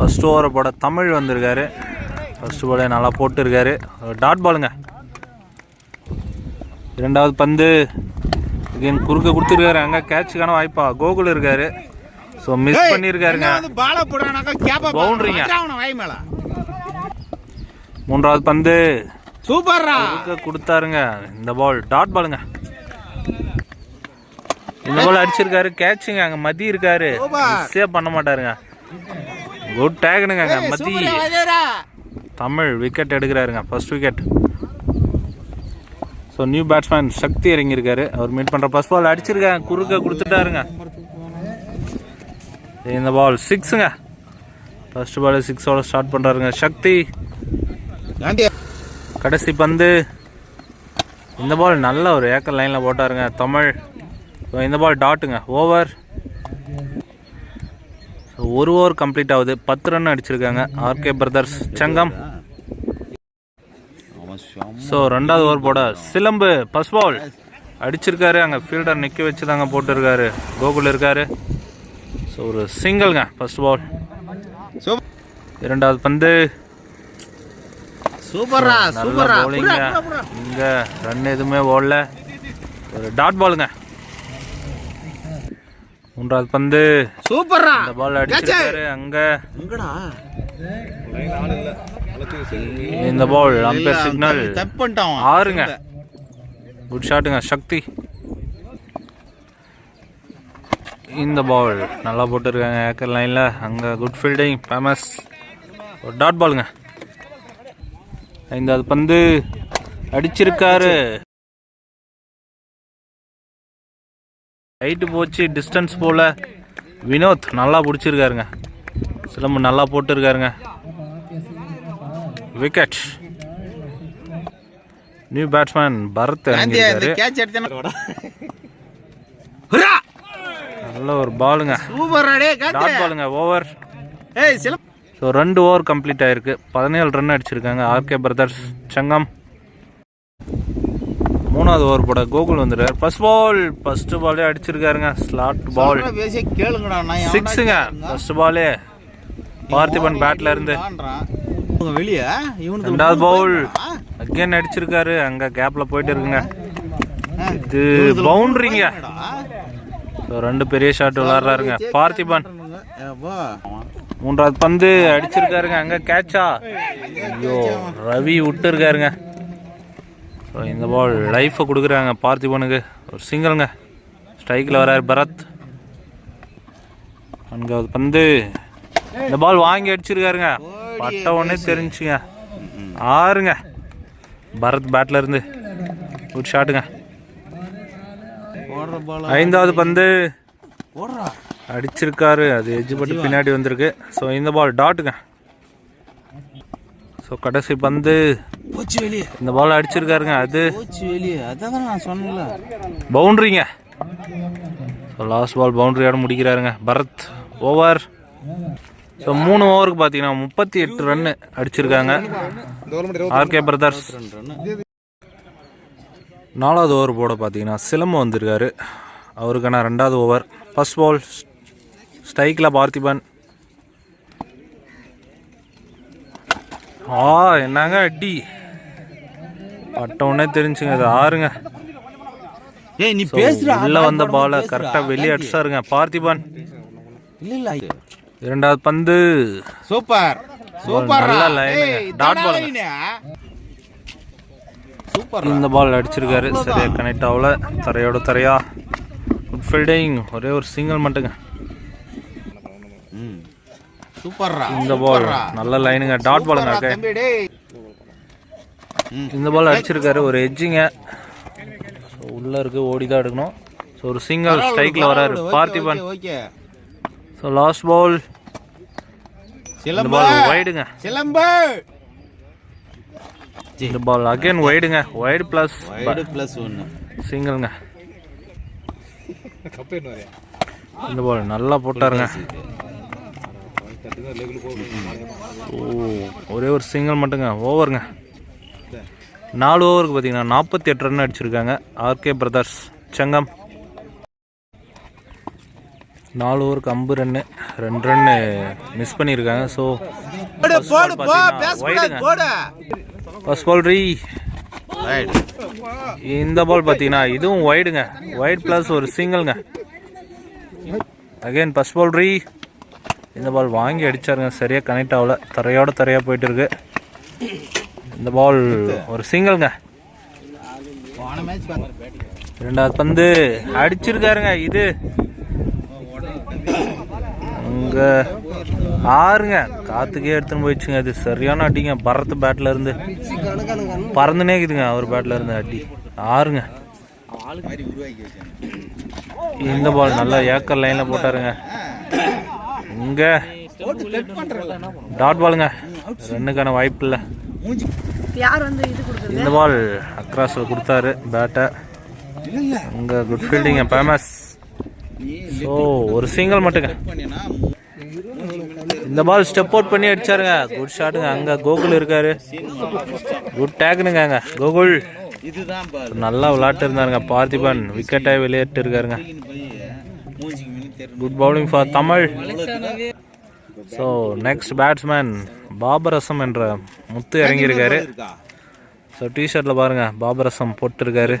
First ஓவரை போட தமிழ் வந்திருக்காரு. ஃபர்ஸ்ட் பாலே நல்லா போட்டுருக்காரு. டாட் பாலுங்க. இரண்டாவது பந்து. again குறுக்க கொடுத்துருக்காரு. அங்கே கேட்சுக்கான வாய்ப்பா. கோகுல் இருக்காரு. ஸோ மிஸ் பண்ணியிருக்காருங்க மேல. மூன்றாவது பந்து. சூப்பர்ரா. குறுக்க கொடுத்தாருங்க. இந்த பால் டாட் பாலுங்க. இந்த பால் அடிச்சிருக்காரு. கேட்சுங்க அங்கே மதி இருக்காரு. மிஸ்ஸே பண்ண மாட்டாருங்க. குட் டேகனுங்க அங்கே மதி. சூப்பரா வாஜேரா Tamil wicket எடுக்கிறாருங்க first wicket so new batsman Sakthi இறங்கியிருக்காரு. அவர் மீட் பண்ணுற ஃபர்ஸ்ட் பால் அடிச்சிருக்காங்க குறுக்க கொடுத்துட்டாருங்க. இந்த பால் சிக்ஸுங்க ஃபர்ஸ்ட் பால் சிக்ஸோட ஸ்டார்ட் பண்ணுறாருங்க சக்தி. கடைசி பந்து. இந்த பால் நல்ல ஒரு ஏக்கர் லைனில் போட்டாருங்க தமிழ். இந்த பால் டாட்டுங்க ஓவர் ஒரு ஓவர் கம்ப்ளீட் ஆகுது. பத்து ரன் அடிச்சிருக்காங்க. RK brothers Sangam. ஸோ ரெண்டாவது ஓவர் போட சிலம்பு ஃபர்ஸ்ட் பால் அடிச்சிருக்காரு. அங்கே ஃபீல்டர் நிற்க வச்சு தாங்க போட்டிருக்காரு. கோகுல் இருக்காரு. ஸோ ஒரு சிங்கிள்ங்க ஃபர்ஸ்ட் பால் சூப்பர் இரண்டாவது பந்து. சூப்பர்ரா நல்ல bowling-ங்க. இங்க ரன் எதுவுமே ஓடல. ஒரு டாட் பாலுங்க மூன்றாவது பந்து. சூப்பர்ரா. இந்த பால் அடிச்சிருக்காரு. அங்க. எங்கடா? இந்த பால் அம்பேர் சிக்னல் தப்பு பண்ணிட்டான் ஆறுங்க. குட் ஷாட்டுங்க சக்தி. இந்த பால் நல்லா போட்டுருக்காங்க ஏக்கர் லைனில் அங்கே குட் ஃபீல்டிங் ஃபேமஸ் ஒரு டாட் பாலுங்க ஐந்தாவது பந்து. அடிச்சிருக்காரு. ஹைட்டு போச்சு டிஸ்டன்ஸ் போல. வினோத் நல்லா பிடிச்சிருக்காருங்க. சிலம்பு நல்லா போட்டிருக்காருங்க. விக்கெட் நியூ பேட்ஸ்மேன் பரத் நல்ல ஒரு பாலுங்க டாட் பாலுங்க ஓவர் ஸோ ரெண்டு ஓவர் கம்ப்ளீட் ஆயிருக்கு. பதினேழு ரன் அடிச்சிருக்காங்க. ஆர்கே பிரதர்ஸ் சங்கம். மூணாவது ஓவர் போட கோகுல் வந்துருக்காரு ஃபர்ஸ்ட் பால் ஃபர்ஸ்ட் பாலே அடிச்சிருக்காருங்க. ஸ்லாட் பால் சிக்ஸுங்க? ஃபர்ஸ்ட் பாலே பார்த்திபன் பேட்ல இருந்து. வெளிய ரெண்டாவது பவுல்? அகைன் அடிச்சிருக்காரு. அங்க கேப்ல போயிட்டு இருக்குங்க. இது பவுண்டரிங்க ரெண்டு பெரிய ஷாட் விளாடுறாருங்க. பார்த்திபன். மூன்றாவது பந்து அடிச்சிருக்காருங்க. அங்க கேட்சா ஐயோ ரவி விட்டுருக்காருங்க. ஸோ இந்த பால் லைஃபை கொடுக்குறாங்க பார்த்திபனுக்கு. ஒரு சிங்கிள்ங்க ஸ்ட்ரைக்கில் வராரு பரத். நான்காவது பந்து. இந்த பால் வாங்கி அடிச்சிருக்காருங்க. பட்ட உடனே தெரிஞ்சுங்க. ஆறுங்க. பரத் பேட்ல இருந்து. குட் ஷாட்டுங்க. ஐந்தாவது பந்து. அடிச்சிருக்காரு. அது எஜ்ஜு பட்டு பின்னாடி வந்திருக்கு. ஸோ இந்த பால் டாட்டுங்க ஸோ கடைசி பந்து. போச்சு வெளிய. இந்த பால் அடிச்சிருக்காருங்க அது. போச்சு வெளிய. அதான் நான் சொன்னல பவுண்டரிங்க. ஸோ லாஸ்ட் பால் பவுண்டரியோட முடிக்கிறாருங்க. பரத் ஓவர் ஸோ மூணு ஓவருக்கு பார்த்தீங்கன்னா முப்பத்தி எட்டு ரன்னு அடிச்சிருக்காங்க. ஆர்கே பிரதர்ஸ் நாலாவது ஓவர் போட பார்த்தீங்கன்னா சிலம்பு வந்திருக்காரு. அவருக்கான ரெண்டாவது ஓவர் ஃபர்ஸ்ட் பால் ஸ்ட்ரைக்கில் பார்த்திபன். ஆ என்னங்க அடி? பட்ட உடனே தெரிஞ்சுங்க அது ஆறுங்க. ஏய் நீ பேசுற உள்ள வந்த பால கரெக்டா வெளியே அடிச்சாருங்க பார்த்திபன். இல்ல இல்ல இரண்டாவது பந்து. Super. Super. Dot ball. Super இந்த பால் அடிச்சிருக்காரு. சரியா கனெக்ட் ஆகல. தரையோட தரையா. குட் ஃபீல்டிங் ஒரே ஒரு சிங்கிள் மட்டுங்க. சூப்பர்ரா இந்த பால் நல்ல லைனுங்க டாட் பாலுங்க இந்த பால் அடிச்சிருக்காரு ஒரு எட்ஜிங்க உள்ள இருக்கு ஓடி தான் எடுக்கணும். ஸோ ஒரு சிங்கிள் ஸ்ட்ரைக்ல வராரு. Parthiban. Okay so last ball இந்த பால் சிலம்பு. இந்த பால் அகைன் வைடுங்க வைடு பிளஸ் வைடு பிளஸ் ஒன்னு சிங்கிள்ங்க இந்த பால் நல்லா போட்டாருங்க. ஓ ஒரே ஒரு சிங்கிள் மட்டுங்க. ஓவருங்க நாலு ஓவருக்கு பார்த்தீங்கன்னா நாற்பத்தி எட்டு ரன் அடிச்சிருக்காங்க. ஆர்கே பிரதர்ஸ் சங்கம். நாலு ஓவருக்கு ஐம்பது ரன்னு ரெண்டு ரன்னு மிஸ் பண்ணியிருக்காங்க ஸோ ஃபர்ஸ்ட் பால் ரீ இந்த பால் பார்த்தீங்கன்னா இதுவும் வைடுங்க வைட் ப்ளஸ் ஒரு சிங்கிள்ங்க அகைன் ஃபர்ஸ்ட் பால் ரீ இந்த பால் வாங்கி அடிச்சாருங்க. சரியாக கனெக்ட் ஆகல. தரையோட தரையாக போயிட்டு இருக்கு இந்த பால் ஒரு சிங்கிள்ங்க ரெண்டாவது பந்து. அடிச்சிருக்காருங்க இது. அங்க ஆறுங்க. காத்துக்கே எடுத்துன்னு போயிடுச்சுங்க அது சரியான அடிங்க. பரத் பேட்ல இருந்து. பறந்துனே இருக்குதுங்க அவர் பேட்ல இருந்து அடி. ஆறுங்க. இந்த பால் நல்லா ஏக்கர் லைன்ல போட்டாருங்க. இங்க டாட் பாலுங்க ரெண்டுக்கான வாய்ப்பு இல்லை மூஞ்சி. யார் வந்து இது கொடுக்குறது? இந்த பால் அக்ராஸில் கொடுத்தாரு பேட்டை இங்க குட் ஃபீல்டிங்க ஃபேமஸ் ஸோ ஒரு சிங்கிள் மட்டுங்க. பண்ணினா இந்த பால் ஸ்டெப் அவுட் பண்ணி அடிச்சாருங்க. குட் ஷாட்டுங்க அங்க கோகுல் இருக்காரு. குட் டேக்குனுங்க அங்க. கோகுல். நல்லா விளையாட்டு இருந்தாருங்க. பார்த்திபன் விக்கெட்டாக வெளியேட்டு இருக்காருங்க. Good bowling for Tamil so next batsman Babarasam என்ற முத்து இறங்கியிருக்காரு. ஸோ டிஷர்ட்டில் பாருங்க பாபரசம் போட்டிருக்காரு.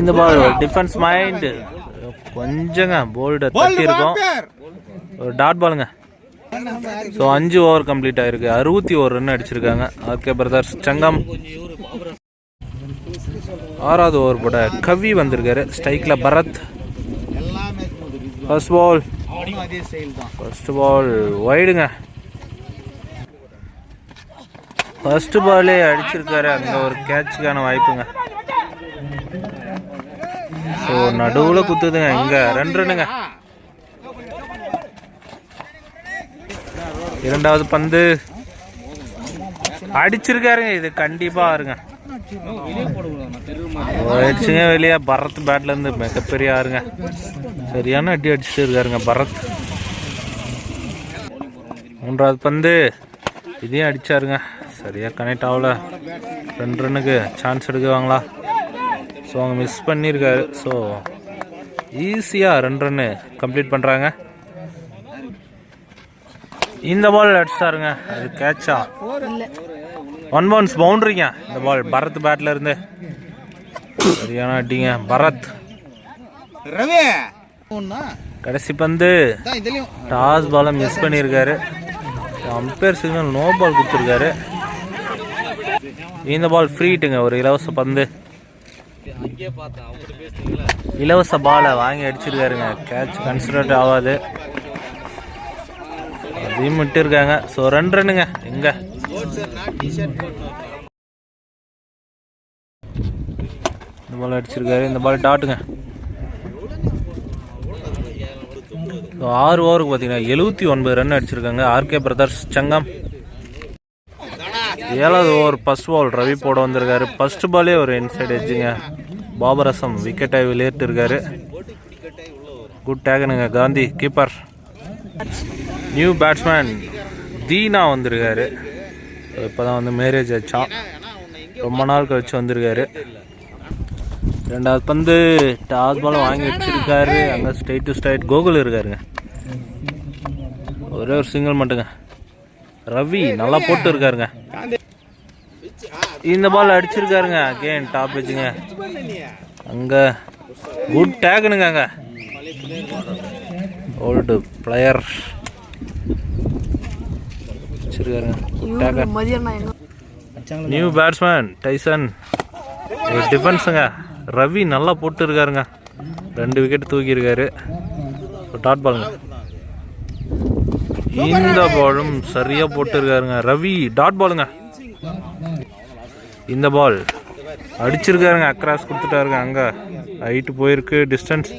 இந்த பால் டிஃபென்ஸ் மைண்ட் கொஞ்சங்க போல்டு தட்டி இருக்கும் ஒரு டாட் பாலுங்க ஸோ அஞ்சு ஓவர் கம்ப்ளீட் ஆயிருக்கு. அறுபத்தி ஒரு ரன் அடிச்சிருக்காங்க. RK brothers Sangam. ஆறாவது ஓவர் போட கவி வந்திருக்காரு. ஸ்ட்ரைக்கில் Bharath. First ball first ball வைடுங்க first பாலே அடிச்சிருக்காரு. அங்கே ஒரு கேட்சுக்கான வாய்ப்புங்க. ஸோ நடுவில் குத்துதுங்க. இங்கே ரெண்டு ரெண்டுங்க இரண்டாவது பந்து. அடிச்சிருக்காருங்க. இது கண்டிப்பாக ஆறுங்க. அடிச்சுங்க வெளியே. பரத் பேட்லேருந்து மிகப்பெரிய ஆறுங்க சரியான அடி அடிச்சுட்டு இருக்காருங்க பரத். மூன்றாவது பந்து. இதையும் அடித்தாருங்க சரியாக கனெக்ட் ஆகல. ரெண்டு ரன்னுக்கு சான்ஸ் எடுக்குவாங்களா? ஸோ அவங்க மிஸ் பண்ணியிருக்காரு. ஸோ ஈஸியாக ரெண்டு ரன்னு கம்ப்ளீட் பண்ணுறாங்க இந்த பால் அடிச்சாருங்க. அது கேட்சா ஒன் பவுன்ஸ் பவுண்டரிங்க இந்த பால் பரத் பேட்ல இருந்து சரியான அடிங்க பரத் கடைசி பந்து. டாஸ் பாலை மிஸ் பண்ணியிருக்காரு அம்பேர் சிக்னல் நோ பால் கொடுத்துருக்காரு. இந்த பால் ஃப்ரீட்டுங்க ஒரு இலவச பந்து. இலவச பாலை வாங்கி அடிச்சிருக்காருங்க. கேட்ச் கன்சிடர்ட் ஆகாது. அதையும் விட்டுருக்காங்க. ஸோ ரெண்டு ரன்னுங்க எங்க? இந்த பால் அடிச்சிருக்காரு. இந்த பால் டாட்டுங்க. ஆறு ஓவருக்கு பார்த்தீங்கன்னா எழுபத்தி ஒன்பது ரன் அடிச்சிருக்காங்க. ஆர்கே பிரதர்ஸ் சங்கம். ஏழாவது ஓவர் ஃபர்ஸ்ட் பால் ரவி போட வந்திருக்காரு. ஃபர்ஸ்ட் பாலே ஒரு இன்சைட் அடிச்சுங்க பாபரசம் விக்கெட்டை விளையாட்டு இருக்காரு. Good டேகனுங்க Gandhi keeper new batsman Dheena வந்திருக்காரு. இப்போ தான் வந்து மேரேஜ் ஆச்சா? ரொம்ப நாள் கழிச்சு வந்திருக்காரு. ரெண்டாவது பந்து டாஸ் பால் வாங்கி வச்சிருக்காரு. அங்கே ஸ்ட்ரைட் டு ஸ்ட்ரைட் கோகுல் இருக்காருங்க. ஒரே ஒரு சிங்கிள் மட்டுங்க. ரவி நல்லா போட்டு இருக்காருங்க. இந்த பால் அடிச்சிருக்காருங்க. அகேன் டாப் வச்சுங்க அங்கே குட் டேக்குனுங்க அங்கே. ஓல்டு பிளேயர் வச்சிருக்காருங்க நியூ பேட்ஸ்மேன் டைசன் டிஃபென்ஸுங்க ரவி நல்லா போட்டு இருக்காருங்க ரெண்டு விக்கெட் தூக்கி இருக்காரு டாட் பாலுங்க இந்த பாலும் சரியா போட்டு இருக்காருங்க ரவி டாட் பாலுங்க இந்த பால் அடிச்சிருக்காருங்க. அக்ராஸ் கொடுத்துட்டாருங்க. அங்க ஹைட்டு போயிருக்கு டிஸ்டன்ஸ்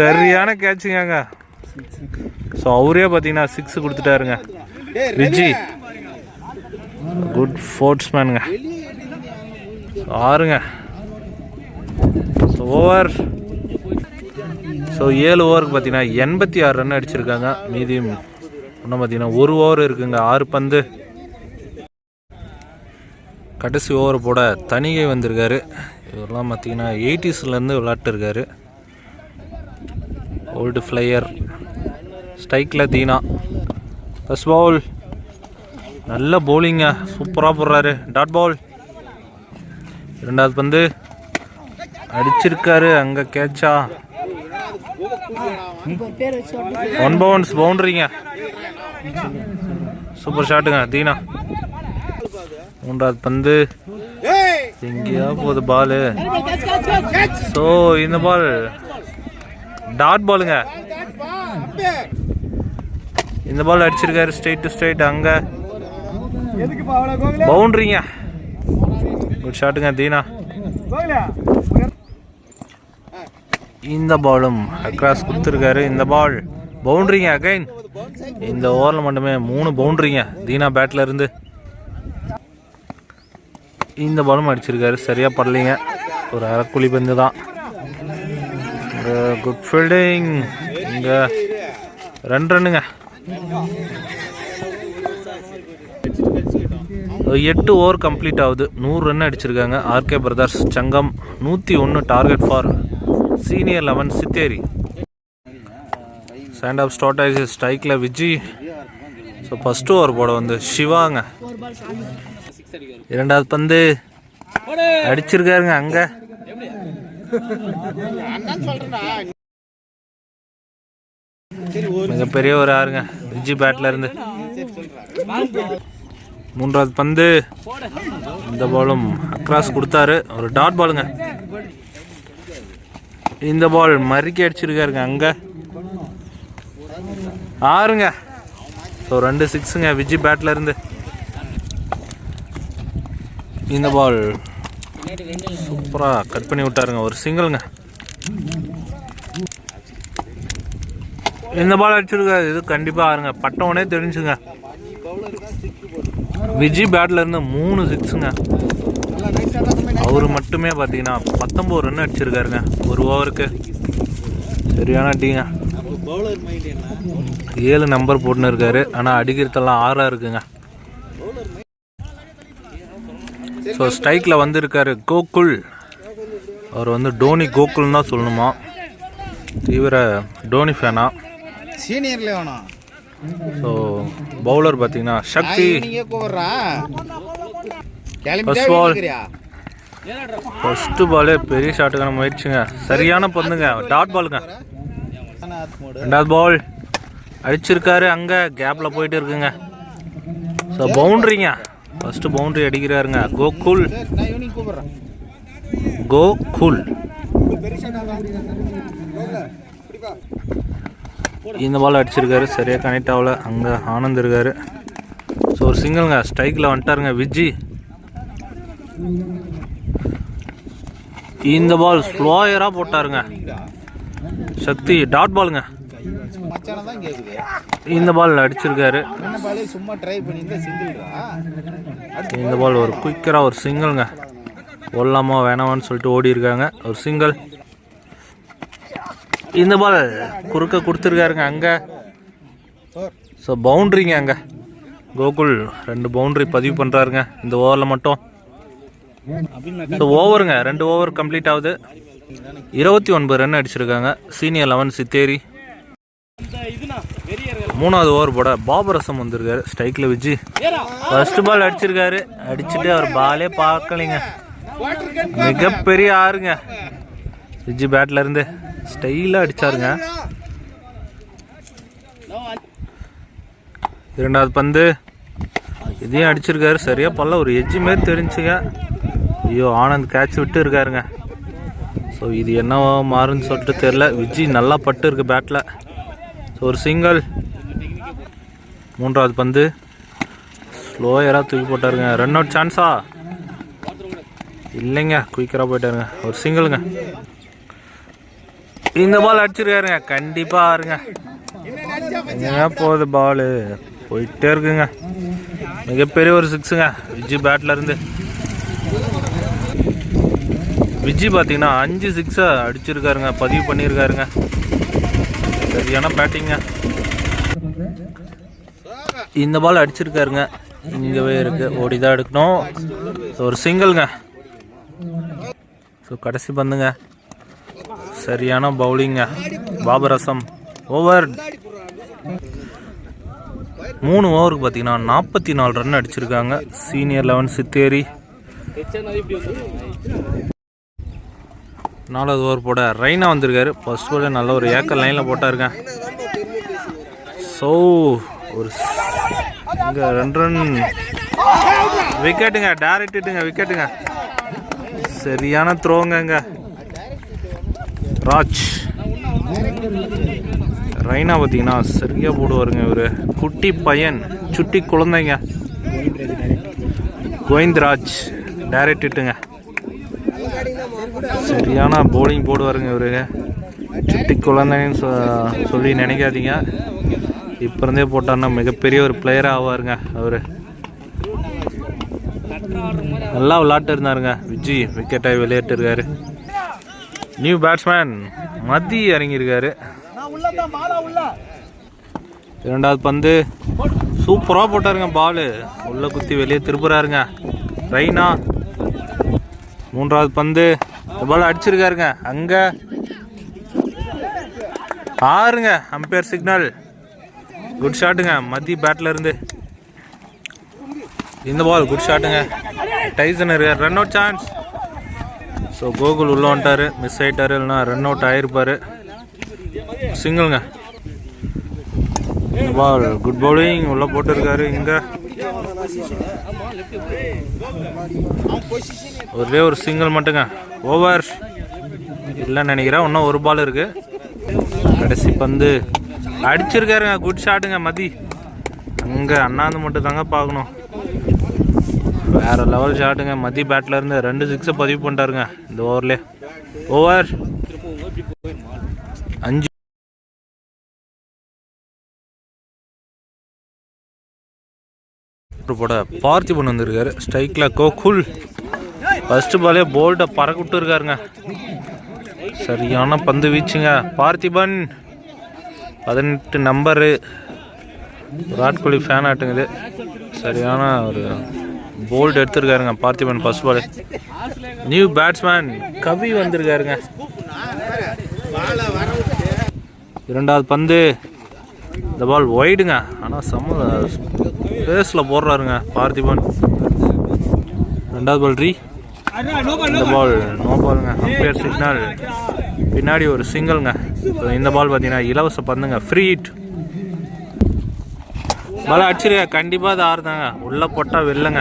சரியான கேட்சுங்க ஸோ அவரே பார்த்தீங்கன்னா சிக்ஸ் கொடுத்துட்டாருங்க. விஜி குட் ஸ்போர்ட்ஸ்மேனுங்க ஆறுங்க. ஸோ ஓவர் ஸோ ஏழு ஓவருக்கு பார்த்தீங்கன்னா எண்பத்தி ஆறு ரன் அடிச்சிருக்காங்க. மீதி இன்னும் பார்த்தீங்கன்னா ஒரு ஓவர் இருக்குங்க. ஆறு பந்து. கடைசி ஓவர் போட தனிகை வந்திருக்காரு. இவரெல்லாம் பார்த்தீங்கன்னா எயிட்டிஸ்லேருந்து விளாட்டுருக்காரு ஓல்டு ஃப்ளையர் ஸ்ட்ரைக்கில் தீனா. பஸ் பவுல் நல்ல பவுலிங்க சூப்பராக போடுறாரு. டாட் பவுல் இரண்டாவது பந்து. அடிச்சிருக்காரு. அங்கே கேட்சா. ஒன் பவுன்ஸ் பவுண்டரிங்க சூப்பர் ஷாட்டுங்க தீனா. மூன்றாவது பந்து. எங்கேயா போகுது பாலு ஸோ இந்த பால் டாட் பாலுங்க இந்த பால் அடிச்சிருக்காரு ஸ்ட்ரைட் டு ஸ்ட்ரைட் அங்க. பவுண்டரிங்க குட் ஷாட்டுங்க தீனா. இந்த பாலும் அக்ராஸ் கொடுத்துருக்காரு இந்த பால் பவுண்டரிங்க அகைன் இந்த ஓவரில் மட்டுமே மூணு பவுண்டரிங்க தீனா பேட்ல இருந்து. இந்த பாலும் அடிச்சிருக்காரு சரியா படலைங்க. ஒரு அரைக்குழி பந்து தான். குட் ஃபீல்டிங் இங்க ரெண்டு ரன்னுங்க எட்டு ஓவர் கம்ப்ளீட் ஆகுது. நூறு ரன் அடிச்சிருக்காங்க. ஆர்கே பிரதர்ஸ் சங்கம் நூற்றி ஒன்று target for senior eleven Chitteri. Stand off start ஆகிடுச்சு ஸ்ட்ரைக்கில் விஜி. ஸோ ஃபஸ்ட்டு ஓவர் போட வந்து சிவாங்க. இரண்டாவது பந்து. அடிச்சிருக்காருங்க அங்கே. மிகப்பெரிய ஒரு ஆறுங்க. விஜி பேட்ல இருந்து. மூன்றாவது பந்து. இந்த பாலும் அக்ராஸ் கொடுத்தாரு. ஒரு டாட் பாலுங்க இந்த பால் மறுக்கி அடிச்சிருக்காருங்க அங்க. ஆறுங்க. ஸோ ரெண்டு சிக்ஸுங்க விஜி பேட்ல இருந்து. இந்த பால் சூப்பராக கட் பண்ணி விட்டாருங்க. ஒரு சிங்கிள்ங்க இந்த பால் அடிச்சிருக்காரு இது கண்டிப்பாக ஆறுங்க. பட்டவனே தெரிஞ்சுங்க. விஜி பேட்டில் இருந்து மூணு சிக்ஸுங்க அவர் மட்டுமே பார்த்தீங்கன்னா பத்தொம்போது ரன் அடிச்சிருக்காருங்க. ஒரு ஓவருக்கு சரியான டீங்க ஏழு நம்பர் போட்டுன்னு இருக்காரு. ஆனால் அடிக்கிறதெல்லாம் ஆறாக இருக்குங்க. ஸோ ஸ்ட்ரைக்கில் வந்திருக்காரு கோகுல். அவர் வந்து டோனி கோகுல்னு தான் சொல்லணுமா. தீவிர டோனி ஃபேனா சீனியர்ல வேணும் ஸோ பவுலர் பார்த்தீங்கன்னா சக்தி. First ball. ஃபர்ஸ்ட் பாலே பெரிய ஷாட்டுக்கான முயற்சிங்க. சரியான பந்துங்க டாட் பாலுங்க ரெண்டாவது பால் அடிச்சிருக்காரு அங்கே. கேப்பில் போயிட்டு இருக்குங்க. ஸோ பவுண்ட்ரிங்க ஃபர்ஸ்ட் பவுண்டரி அடிக்கிறாருங்க. கோகுல் கோகுல் இந்த பால் அடிச்சிருக்காரு. சரியாக கனெக்ட் ஆகல. அங்கே ஆனந்த் இருக்காரு. ஸோ ஒரு சிங்கிள்ங்க ஸ்ட்ரைக்கில் வந்துட்டாருங்க விஜி. இந்த பால் ஸ்லோயராக போட்டாருங்க. சக்தி டாட் பாலுங்க இந்த பால் அடிச்சிருக்காரு. இந்த பால் ஒரு குயிக்கராக ஒரு சிங்கிள்ங்க ஒல்லாமா வேணாமான்னு சொல்லிட்டு ஓடி இருக்காங்க ஒரு சிங்கிள் இந்த பால் குறுக்க கொடுத்துருக்காருங்க அங்கே. ஸோ பவுண்ட்ரிங்க அங்கே. கோகுல் ரெண்டு பவுண்டரி பதிவு பண்ணுறாருங்க இந்த ஓவரில் மட்டும். ஸோ ஓவருங்க ரெண்டு ஓவர் கம்ப்ளீட் ஆகுது. இருபத்தி ஒன்பது ரன் அடிச்சிருக்காங்க. Senior eleven Chitteri. மூணாவது ஓவர் போட பாபரசம் வந்திருக்காரு ஸ்ட்ரைக்கில் வச்சு. ஃபர்ஸ்ட் பால் அடிச்சிருக்காரு. அடிச்சுட்டு அவர் பாலே பார்க்கலைங்க. மிகப்பெரிய ஆறுங்க. விஜி பேட்லேருந்து ஸ்டைலாக அடித்தாருங்க இரண்டாவது பந்து. இதையும் அடிச்சிருக்காரு. சரியா பல்ல ஒரு எஜ்ஜி மாரி தெரிஞ்சுங்க. ஐயோ ஆனந்த் கேட்ச் விட்டு இருக்காருங்க. ஸோ இது என்னவோ மாறுன்னு சொல்லிட்டு தெரில விஜி நல்லா பட்டு இருக்கு பேட்டில் ஸோ ஒரு சிங்கிள் மூன்றாவது பந்து. ஸ்லோயராக தூக்கி போட்டாருங்க. ரன் அவுட் சான்ஸா இல்லைங்க குயிக்கராக போயிட்டாருங்க. ஒரு சிங்கிளுங்க இந்த பால் அடிச்சிருக்காருங்க. கண்டிப்பாக ஆறுங்க. எங்கேயா போகுது பால் போயிட்டே இருக்குங்க. மிகப்பெரிய ஒரு சிக்ஸுங்க விஜி பேட்ல இருந்து. விஜி பார்த்தீங்கன்னா அஞ்சு சிக்ஸை அடிச்சிருக்காருங்க. பதிவு பண்ணியிருக்காருங்க சரியான பேட்டிங்க இந்த பால் அடிச்சிருக்காருங்க. இங்கவே இருக்கு. ஓடி தான் எடுக்கணும். ஒரு சிங்கிள்ங்க ஸோ கடைசி பந்துங்க. சரியான பவுலிங்க. பாபரசம். ஓவர் மூணு ஓவருக்கு பார்த்தீங்கன்னா நாற்பத்தி நாலு ரன் அடிச்சிருக்காங்க. Senior eleven Chitteri. நாலாவது ஓவர் போட ரெய்னா வந்திருக்காரு. ஃபர்ஸ்ட் பாலே நல்ல ஒரு ஏக்கர் லைனில் போட்டாருங்க. ஸோ ஒரு இங்கே ரெண்டு ரன் விக்கெட்டுங்க டேரக்ட் விக்கெட்டுங்க சரியான த்ரோங்க இங்கே. ராஜ். ரைனா பார்த்தீங்கன்னா சரியா போடுவாருங்க இவரு. குட்டி பையன் சுட்டி குழந்தைங்க. கோவிந்த்ராஜ் டேரக்ட் ஹிட்டுங்க சரியான போலிங் போடுவாருங்க இவரு. சுட்டி குழந்தைன்னு சொ- சொல்லி நினைக்காதீங்க. இப்போ இருந்தே போட்டாருன்னா மிகப்பெரிய ஒரு பிளேயராக ஆவாருங்க அவரு. நல்லா விளாட்டு இருந்தாருங்க விஜய் விக்கெட்டாக விளையாட்டு இருக்காரு நியூ பேட்ஸ்மேன் மதி இறங்கியிருக்காரு. இரண்டாவது பந்து. சூப்பராக போட்டாருங்க பால் உள்ள குத்தி வெளியே திருப்புறாருங்க. ரெய்னா. மூன்றாவது பந்து. பால் அடிச்சிருக்காருங்க. அங்க. ஆறுங்க. அம்பையர் சிக்னல் குட் ஷாட்டுங்க மதி பேட்ல இருந்து. இந்த பால் குட் ஷாட்டுங்க டைசன் இருக்கார். Run out chance so Gokul உள்ளே வந்துட்டாரு மிஸ் ஆகிட்டாரு இல்லைனா ரன் அவுட் ஆகிருப்பார் சிங்கிள்ங்க பால் குட் பவுலிங் உள்ளே போட்டிருக்காரு இங்கே. ஒரே ஒரு சிங்கிள் மட்டுங்க. ஓவர் இல்லைன்னு நினைக்கிறேன் இன்னும் ஒரு பால் இருக்குது கடைசி பந்து. அடிச்சிருக்காருங்க குட் ஷாட்டுங்க மதி. அங்கே அண்ணாந்து மட்டும் தாங்க பார்க்கணும். வேற லெவல் ஷாட்டுங்க மதி பேட்ல இருந்து ரெண்டு சிக்ஸை பதிவு பண்ணிட்டாருங்க. இந்த ஓவர்ல ஓவர் அஞ்சு. போட பார்த்திபன் வந்திருக்காரு ஸ்ட்ரைக்கில் கோகுல் ஃபர்ஸ்ட் பாலே போல்டை பறக்க விட்டுருக்காருங்க சரியான பந்து வீச்சுங்க பார்த்திபன் பதினெட்டு நம்பரு விராட் கோலி ஃபேன் ஆட்டுங்குது சரியான ஒரு bowled எடுத்திருக்காருங்க Parthiban first ball new batsman Kavi வந்திருக்காருங்க. இரண்டாவது பந்து. இந்த பால் ஒய்டுங்க ஆனால் செம்ம பேஸில் போடுறாருங்க பார்த்திபன். ரெண்டாவது பால் ரீ இந்த பால் நோ பாலுங்க அம்பையர் சிக்னல் பின்னாடி ஒரு சிங்கிள்ங்க இந்த பால் பார்த்தீங்கன்னா இலவச பந்துங்க ஃப்ரீ ஹிட் மழை அடிச்சிருங்க கண்டிப்பாக அது ஆறுதாங்க. உள்ளே போட்டால் வெள்ளங்க.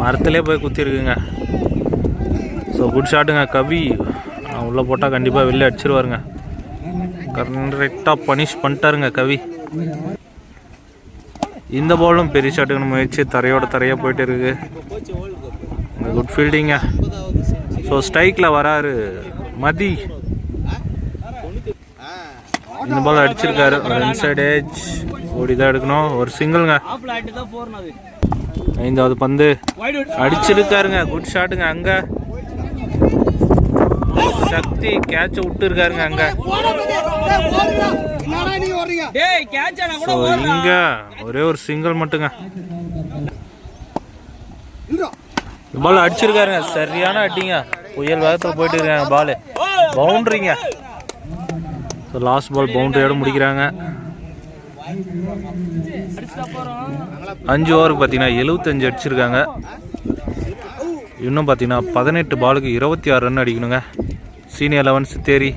மரத்துலேயே போய் குத்திருக்குங்க. ஸோ குட் ஷாட்டுங்க கவி. உள்ளே போட்டால் கண்டிப்பாக வெளில அடிச்சிருவாருங்க. கரெக்டாக பனிஷ் பண்ணிட்டாருங்க கவி. இந்த பாலும் பெரிய ஷாட்டுக்கு முயற்சி தரையோட தரையாக போயிட்டு இருக்கு. குட் ஃபீல்டிங்க ஸோ ஸ்ட்ரைக்கில் வராரு மதி. இந்த பால் அடிச்சிருக்காரு. ஒரு சைடு ஏஜ் ஓடி தான் எடுக்கணும். ஒரு சிங்கிள்ங்க. ஐந்தாவது பந்து. அடிச்சிருக்காருங்க. குட் ஷாட்டுங்க அங்க. சக்தி கேட்ச விட்டு இருக்காருங்க அங்க. இங்க ஒரே ஒரு சிங்கிள் மட்டுங்க. பால் அடிச்சிருக்காருங்க. சரியான அடிங்க. புயல் வேகத்தில் போயிட்டு இருக்காங்க பால் பவுண்டரிங்க லாஸ்ட் பால் பவுண்டரியோட முடிக்கிறாங்க. அஞ்சு ஓவருக்கு பார்த்தீங்கன்னா எழுபத்தஞ்சு அடிச்சிருக்காங்க. இன்னும் பார்த்தீங்கன்னா பதினெட்டு பாலுக்கு இருபத்தி ஆறு ரன் அடிக்கணுங்க. Senior eleven Chitteri.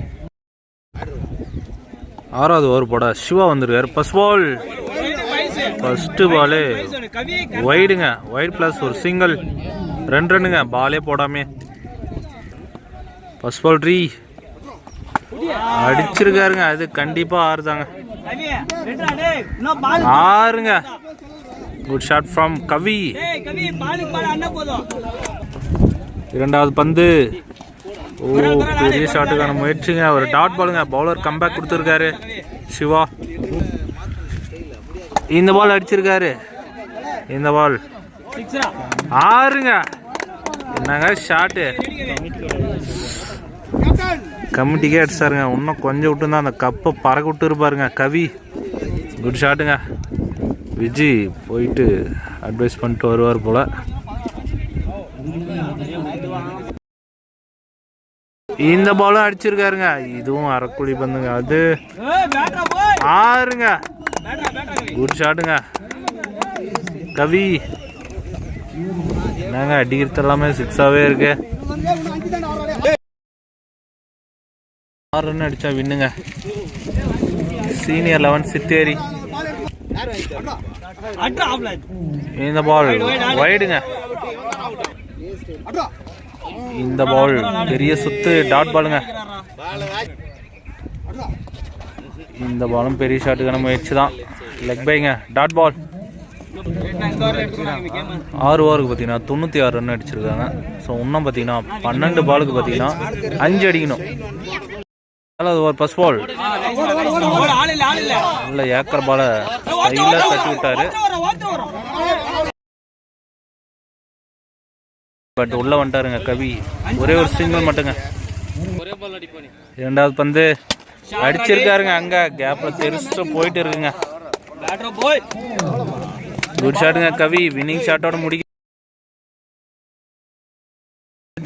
ஆறாவது ஓவர் போட சிவா வந்திருக்காரு. ஃபர்ஸ்ட் பால் ஃபர்ஸ்ட் பாலு ஒய்டுங்க ஒயிட் ப்ளஸ் ஒரு சிங்கிள் ரெண்டு ரன்னுங்க. பாலே போடாமே. ஃபர்ஸ்ட் பால் ட்ரீ அடிச்சிருக்காருங்க. அது கண்டிப்பாக ஆறுதாங்க. ஆறுங்க குட் ஷாட் ஃப்ரம் கவி. இரண்டாவது பந்து. ஓ பெரிய ஷாட்டுக்கான முயற்சிங்க. ஒரு டாட் பாலுங்க பவுலர் கம்பேக் கொடுத்துருக்காரு. சிவா. இந்த பால் அடிச்சிருக்காரு. இந்த பால் ஆறுங்க. என்னங்க ஷாட்டு கமிட்டிக்கே அடிச்சாருங்க. இன்னும் கொஞ்சம் விட்டுருந்தா அந்த கப்பை பறக்க விட்டு இருப்பாருங்க கவி குட் ஷாட்டுங்க விஜி போயிட்டு அட்வைஸ் பண்ணிட்டு வருவார் போல். இந்த பாலும் அடிச்சிருக்காருங்க. இதுவும் அரைக்குழி பந்துங்க. அது ஆறுங்க. குட் ஷாட்டுங்க கவி என்னங்க அடிக்கிறது எல்லாமே சிக்ஸாகவே இருக்கு. ஆறு ரன் அடிச்சா வின்னுங்க. Senior eleven Sitheri. இந்த பால் வைடுங்க இந்த பால் பெரிய சுத்து டாட் பாலுங்க இந்த பாலும் பெரிய ஷாட்டுக்கான முயற்சி தான் லெக் பைங்க டாட் பால் ஆறு ஓவருக்கு பார்த்தீங்கன்னா தொண்ணூற்றி ஆறு ரன் அடிச்சிருக்காங்க. ஸோ இன்னும் பார்த்தீங்கன்னா பன்னெண்டு பாலுக்கு பார்த்தீங்கன்னா அஞ்சு அடிக்கணும். நாலாவது ஓவர் ஃபர்ஸ்ட் பால் நல்ல ஏக்கர் பால ஸ்டைலாக தட்டி விட்டாரு. பட் உள்ள வந்துட்டாருங்க கவி. ஒரே ஒரு சிங்கிள் மட்டுங்க. இரண்டாவது பந்து. அடிச்சிருக்காருங்க அங்க. கேப்ல தெரிச்சு போயிட்டு இருக்குங்க. குட் ஷாட்டுங்க கவி. வின்னிங் ஷாட்டோட முடிக்க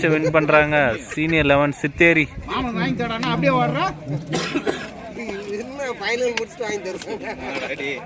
வின் பண்றாங்க. Senior eleven Chitteri. அப்படியே